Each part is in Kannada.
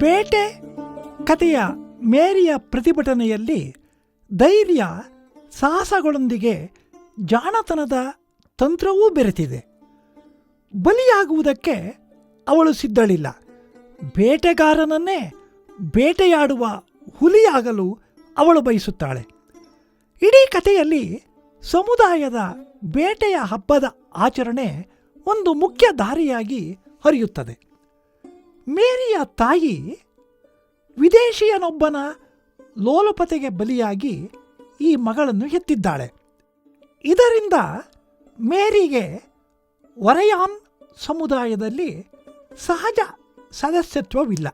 ಬೇಟೆ ಕಥೆಯ ಮೇರಿಯ ಪ್ರತಿಭಟನೆಯಲ್ಲಿ ಧೈರ್ಯ ಸಾಹಸಗಳೊಂದಿಗೆ ಜಾಣತನದ ತಂತ್ರವೂ ಬೆರೆತಿದೆ. ಬಲಿಯಾಗುವುದಕ್ಕೆ ಅವಳು ಸಿದ್ಧಳಿಲ್ಲ. ಬೇಟೆಗಾರನನ್ನೇ ಬೇಟೆಯಾಡುವ ಹುಲಿಯಾಗಲು ಅವಳು ಬಯಸುತ್ತಾಳೆ. ಇಡೀ ಕಥೆಯಲ್ಲಿ ಸಮುದಾಯದ ಬೇಟೆಯ ಹಬ್ಬದ ಆಚರಣೆ ಒಂದು ಮುಖ್ಯ ದಾರಿಯಾಗಿ ಹರಿಯುತ್ತದೆ. ಮೇರಿಯ ತಾಯಿ ವಿದೇಶಿಯನೊಬ್ಬನ ಲೋಲಪತೆಗೆ ಬಲಿಯಾಗಿ ಈ ಮಗಳನ್ನು ಹೆತ್ತಿದ್ದಾಳೆ. ಇದರಿಂದ ಮೇರಿಗೆ ವರಯಾನ್ ಸಮುದಾಯದಲ್ಲಿ ಸಹಜ ಸದಸ್ಯತ್ವವಿಲ್ಲ.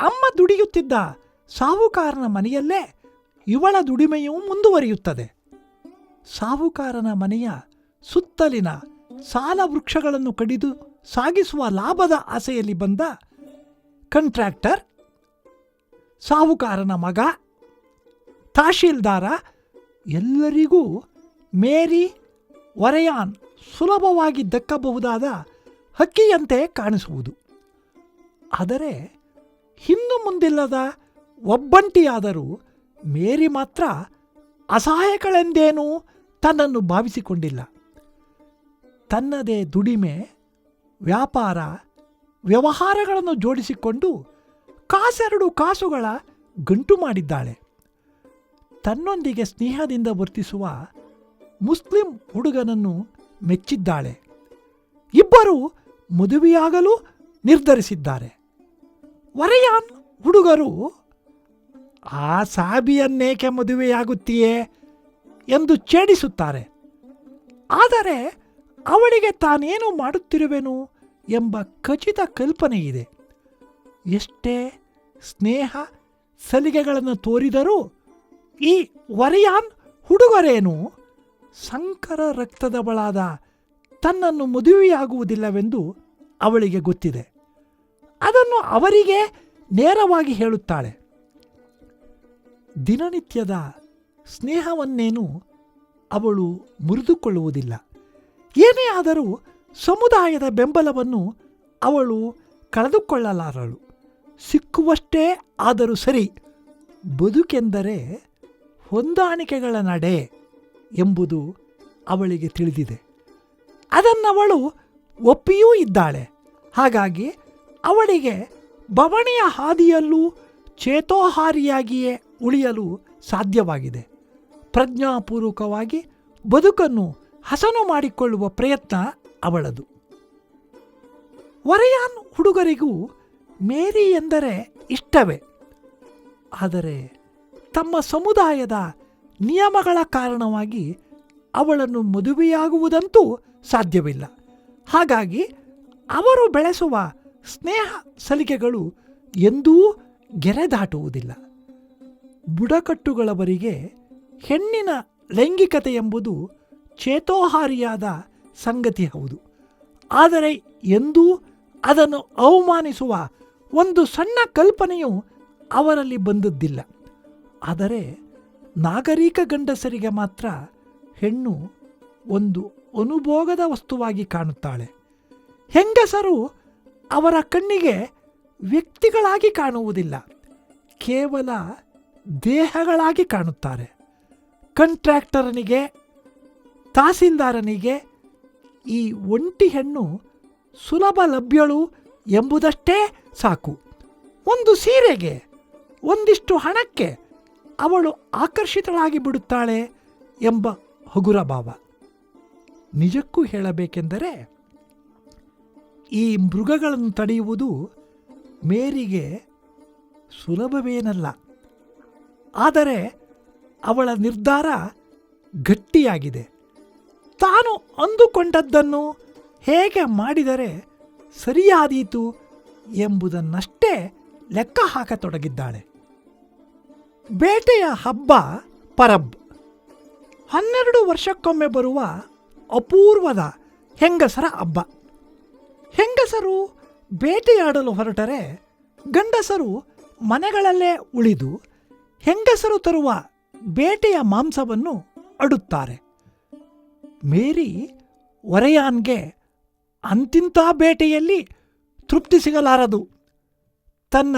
ಅಮ್ಮ ದುಡಿಯುತ್ತಿದ್ದ ಸಾಹುಕಾರನ ಮನೆಯಲ್ಲೇ ಇವಳ ದುಡಿಮೆಯೂ ಮುಂದುವರಿಯುತ್ತದೆ. ಸಾಹುಕಾರನ ಮನೆಯ ಸುತ್ತಲಿನ ಸಾಲ ವೃಕ್ಷಗಳನ್ನು ಕಡಿದು ಸಾಗಿಸುವ ಲಾಭದ ಆಸೆಯಲ್ಲಿ ಬಂದ ಕಂಟ್ರಾಕ್ಟರ್ ಸಾಹುಕಾರನ ಮಗ, ತಹಶೀಲ್ದಾರ ಎಲ್ಲರಿಗೂ ಮೇರಿ ವರಯಾನ್ ಸುಲಭವಾಗಿ ದಕ್ಕಬಹುದಾದ ಹಕ್ಕಿಯಂತೆ ಕಾಣಿಸುವುದು. ಆದರೆ ಹಿಂದು ಮುಂದಿಲ್ಲದ ಒಬ್ಬಂಟಿಯಾದರೂ ಮೇರಿ ಮಾತ್ರ ಅಸಹಾಯಕಳೆಂದೇನೂ ತನ್ನನ್ನು ಭಾವಿಸಿಕೊಂಡಿಲ್ಲ. ತನ್ನದೇ ದುಡಿಮೆ ವ್ಯಾಪಾರ, ವ್ಯವಹಾರಗಳನ್ನು ಜೋಡಿಸಿಕೊಂಡು ಕಾಸೆರಡು ಕಾಸುಗಳ ಗಂಟು ಮಾಡಿದ್ದಾಳೆ. ತನ್ನೊಂದಿಗೆ ಸ್ನೇಹದಿಂದ ವರ್ತಿಸುವ ಮುಸ್ಲಿಂ ಹುಡುಗನನ್ನು ಮೆಚ್ಚಿದ್ದಾಳೆ. ಇಬ್ಬರು ಮದುವೆಯಾಗಲು ನಿರ್ಧರಿಸಿದ್ದಾರೆ. ವರಯಾನ್ ಹುಡುಗರು, ಆ ಸಾಬಿಯನ್ನೇಕೆ ಮದುವೆಯಾಗುತ್ತೀಯೇ? ಎಂದು ಛೇಡಿಸುತ್ತಾರೆ. ಆದರೆ ಅವಳಿಗೆ ತಾನೇನು ಮಾಡುತ್ತಿರುವೆನು? ಎಂಬ ಖಚಿತ ಇದೆ ಎಷ್ಟೇ ಸ್ನೇಹ ಸಲಿಗೆಗಳನ್ನು ತೋರಿದರೂ ಈ ವರಿಯಾನ್ ಹುಡುಗರೇನು? ಸಂಕರ ರಕ್ತದವಳಾದ ತನ್ನನ್ನು ಮದುವೆಯಾಗುವುದಿಲ್ಲವೆಂದು ಅವಳಿಗೆ ಗೊತ್ತಿದೆ. ಅದನ್ನು ಅವರಿಗೆ ನೇರವಾಗಿ ಹೇಳುತ್ತಾಳೆ. ದಿನನಿತ್ಯದ ಸ್ನೇಹವನ್ನೇನು ಅವಳು ಮುರಿದುಕೊಳ್ಳುವುದಿಲ್ಲ. ಏನೇ ಆದರೂ ಸಮುದಾಯದ ಬೆಂಬಲವನ್ನು ಅವಳು ಕಳೆದುಕೊಳ್ಳಲಾರಳು. ಸಿಕ್ಕುವಷ್ಟೇ ಆದರೂ ಸರಿ, ಬದುಕೆಂದರೆ ಹೊಂದಾಣಿಕೆಗಳ ನಡೆ ಎಂಬುದು ಅವಳಿಗೆ ತಿಳಿದಿದೆ. ಅದನ್ನವಳು ಒಪ್ಪಿಯೂ ಇದ್ದಾಳೆ. ಹಾಗಾಗಿ ಅವಳಿಗೆ ಬವಣೆಯ ಹಾದಿಯಲ್ಲೂ ಚೇತೋಹಾರಿಯಾಗಿಯೇ ಉಳಿಯಲು ಸಾಧ್ಯವಾಗಿದೆ. ಪ್ರಜ್ಞಾಪೂರ್ವಕವಾಗಿ ಬದುಕನ್ನು ಹಸನು ಮಾಡಿಕೊಳ್ಳುವ ಪ್ರಯತ್ನ ಅವಳದು. ವರಯಾನ್ ಹುಡುಗರಿಗೂ ಮೇರಿ ಎಂದರೆ ಇಷ್ಟವೇ. ಆದರೆ ತಮ್ಮ ಸಮುದಾಯದ ನಿಯಮಗಳ ಕಾರಣವಾಗಿ ಅವಳನ್ನು ಮದುವೆಯಾಗುವುದಂತೂ ಸಾಧ್ಯವಿಲ್ಲ. ಹಾಗಾಗಿ ಅವರು ಬೆಳೆಸುವ ಸ್ನೇಹ ಸಲಿಕೆಗಳು ಎಂದೂ ಗೆರೆ ದಾಟುವುದಿಲ್ಲ ಬುಡಕಟ್ಟುಗಳವರಿಗೆ ಹೆಣ್ಣಿನ ಲೈಂಗಿಕತೆ ಎಂಬುದು ಚೇತೋಹಾರಿಯಾದ ಸಂಗತಿ ಹೌದು. ಆದರೆ ಎಂದೂ ಅದನ್ನು ಅವಮಾನಿಸುವ ಒಂದು ಸಣ್ಣ ಕಲ್ಪನೆಯು ಅವರಲ್ಲಿ ಬಂದದ್ದಿಲ್ಲ. ಆದರೆ ನಾಗರಿಕ ಗಂಡಸರಿಗೆ ಮಾತ್ರ ಹೆಣ್ಣು ಒಂದು ಅನುಭೋಗದ ವಸ್ತುವಾಗಿ ಕಾಣುತ್ತಾಳೆ. ಹೆಂಗಸರು ಅವರ ಕಣ್ಣಿಗೆ ವ್ಯಕ್ತಿಗಳಾಗಿ ಕಾಣುವುದಿಲ್ಲ. ಕೇವಲ ದೇಹಗಳಾಗಿ ಕಾಣುತ್ತಾರೆ. ಕಂಟ್ರಾಕ್ಟರನಿಗೆ, ತಹಸೀಲ್ದಾರನಿಗೆ ಈ ಒಂಟಿ ಹೆಣ್ಣು ಸುಲಭ ಲಭ್ಯಳು ಎಂಬುದಷ್ಟೇ ಸಾಕು. ಒಂದು ಸೀರೆಗೆ ಒಂದಿಷ್ಟು ಹಣಕ್ಕೆ ಅವಳು ಆಕರ್ಷಿತಳಾಗಿ ಬಿಡುತ್ತಾಳೆ ಎಂಬ ಹಗುರ ಭಾವ. ನಿಜಕ್ಕೂ ಹೇಳಬೇಕೆಂದರೆ ಈ ಮೃಗಗಳನ್ನು ತಡೆಯುವುದು ಮೇರಿಗೆ ಸುಲಭವೇನಲ್ಲ. ಆದರೆ ಅವಳ ನಿರ್ಧಾರ ಗಟ್ಟಿಯಾಗಿದೆ. ತಾನು ಅಂದುಕೊಂಡದ್ದನ್ನು ಹೇಗೆ ಮಾಡಿದರೆ ಸರಿಯಾದೀತು ಎಂಬುದನ್ನಷ್ಟೇ ಲೆಕ್ಕ ಹಾಕತೊಡಗಿದ್ದಾಳೆ. ಬೇಟೆಯ ಹಬ್ಬ ಪರಬ್. ಹನ್ನೆರಡು ವರ್ಷಕ್ಕೊಮ್ಮೆ ಬರುವ ಅಪೂರ್ವದ ಹೆಂಗಸರ ಹಬ್ಬ. ಹೆಂಗಸರು ಬೇಟೆಯಾಡಲು ಹೊರಟರೆ ಗಂಡಸರು ಮನೆಗಳಲ್ಲೇ ಉಳಿದು ಹೆಂಗಸರು ತರುವ ಬೇಟೆಯ ಮಾಂಸವನ್ನು ಅಡುತ್ತಾರೆ. ಮೇರಿ ಒರೆಯಾನ್ಗೆ ಅಂತಿಂಥ ಬೇಟೆಯಲ್ಲಿ ತೃಪ್ತಿ ಸಿಗಲಾರದು. ತನ್ನ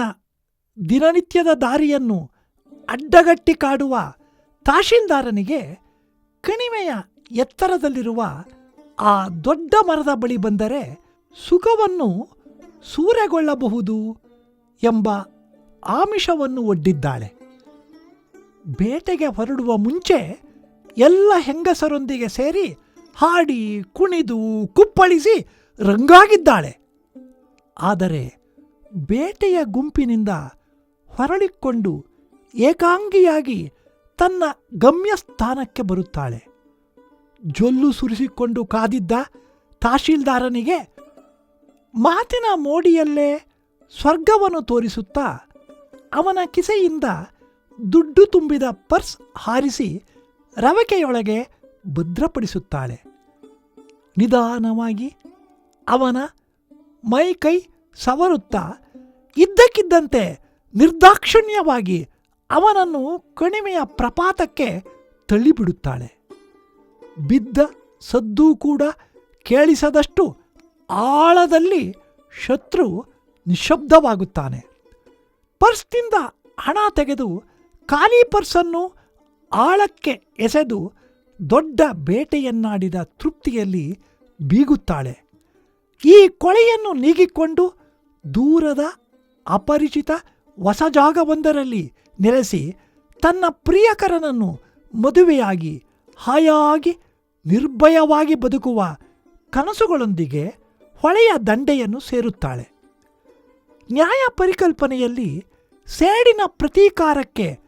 ದಿನನಿತ್ಯದ ದಾರಿಯನ್ನು ಅಡ್ಡಗಟ್ಟಿ ಕಾಡುವ ತಹಶೀಲ್ದಾರನಿಗೆ ಕಣಿವೆಯ ಎತ್ತರದಲ್ಲಿರುವ ಆ ದೊಡ್ಡ ಮರದ ಬಳಿ ಬಂದರೆ ಸುಖವನ್ನು ಸೂರೆಗೊಳ್ಳಬಹುದು ಎಂಬ ಆಮಿಷವನ್ನು ಒಡ್ಡಿದ್ದಾಳೆ. ಬೇಟೆಗೆ ಹೊರಡುವ ಮುಂಚೆ ಎಲ್ಲ ಹೆಂಗಸರೊಂದಿಗೆ ಸೇರಿ ಹಾಡಿ, ಕುಣಿದು, ಕುಪ್ಪಳಿಸಿ ರಂಗಾಗಿದ್ದಾಳೆ. ಆದರೆ ಬೇಟೆಯ ಗುಂಪಿನಿಂದ ಹೊರಳಿಕೊಂಡು ಏಕಾಂಗಿಯಾಗಿ ತನ್ನ ಗಮ್ಯಸ್ಥಾನಕ್ಕೆ ಬರುತ್ತಾಳೆ. ಜೊಲ್ಲು ಸುರಿಸಿಕೊಂಡು ಕಾದಿದ್ದ ತಹಶೀಲ್ದಾರನಿಗೆ, ಮಾತಿನ ಮೋಡಿಯಲ್ಲೇ ಸ್ವರ್ಗವನ್ನು ತೋರಿಸುತ್ತಾ ಅವನ ಕಿಸೆಯಿಂದ ದುಡ್ಡು ತುಂಬಿದ ಪರ್ಸ್ ಹಾರಿಸಿ ರವಕೆಯೊಳಗೆ ಭದ್ರಪಡಿಸುತ್ತಾಳೆ. ನಿಧಾನವಾಗಿ ಅವನ ಮೈ ಕೈ ಸವರುತ್ತಾ ಇದ್ದಕ್ಕಿದ್ದಂತೆ ನಿರ್ದಾಕ್ಷಿಣ್ಯವಾಗಿ ಅವನನ್ನು ಕಣಿವೆಯ ಪ್ರಪಾತಕ್ಕೆ ತಳ್ಳಿಬಿಡುತ್ತಾಳೆ. ಬಿದ್ದ ಸದ್ದು ಕೂಡ ಕೇಳಿಸದಷ್ಟು ಆಳದಲ್ಲಿ ಶತ್ರು ನಿಶಬ್ದವಾಗುತ್ತಾನೆ. ಪರ್ಸ್ನಿಂದ ಹಣ ತೆಗೆದು ಖಾಲಿ ಪರ್ಸನ್ನು ಆಳಕ್ಕೆ ಎಸೆದು ದೊಡ್ಡ ಬೇಟೆಯನ್ನಾಡಿದ ತೃಪ್ತಿಯಲ್ಲಿ ಬೀಗುತ್ತಾಳೆ. ಈ ಕೊಳೆಯನ್ನು ನೀಗಿಕೊಂಡು ದೂರದ ಅಪರಿಚಿತ ಹೊಸ ಜಾಗವೊಂದರಲ್ಲಿ ನೆಲೆಸಿ ತನ್ನ ಪ್ರಿಯಕರನನ್ನು ಮದುವೆಯಾಗಿ ಹಾಯಾಗಿ ನಿರ್ಭಯವಾಗಿ ಬದುಕುವ ಕನಸುಗಳೊಂದಿಗೆ ಹೊಳೆಯ ದಂಡೆಯನ್ನು ಸೇರುತ್ತಾಳೆ. ನ್ಯಾಯ ಪರಿಕಲ್ಪನೆಯಲ್ಲಿ ಸೇಡಿನ ಪ್ರತೀಕಾರಕ್ಕೆ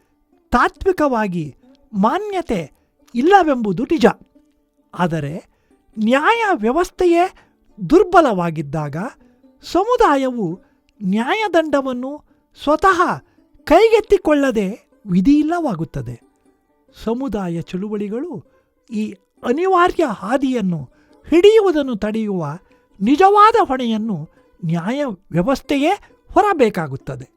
ತಾತ್ವಿಕವಾಗಿ ಮಾನ್ಯತೆ ಇಲ್ಲವೆಂಬುದು ನಿಜ. ಆದರೆ ನ್ಯಾಯ ವ್ಯವಸ್ಥೆಯೇ ದುರ್ಬಲವಾಗಿದ್ದಾಗ ಸಮುದಾಯವು ನ್ಯಾಯದಂಡವನ್ನು ಸ್ವತಃ ಕೈಗೆತ್ತಿಕೊಳ್ಳದೆ ವಿಧಿಯಿಲ್ಲವಾಗುತ್ತದೆ. ಸಮುದಾಯ ಚಳುವಳಿಗಳು ಈ ಅನಿವಾರ್ಯ ಹಾದಿಯನ್ನು ಹಿಡಿಯುವುದನ್ನು ತಡೆಯುವ ನಿಜವಾದ ಹೊಣೆಯನ್ನು ನ್ಯಾಯ ವ್ಯವಸ್ಥೆಯೇ ಹೊರಬೇಕಾಗುತ್ತದೆ.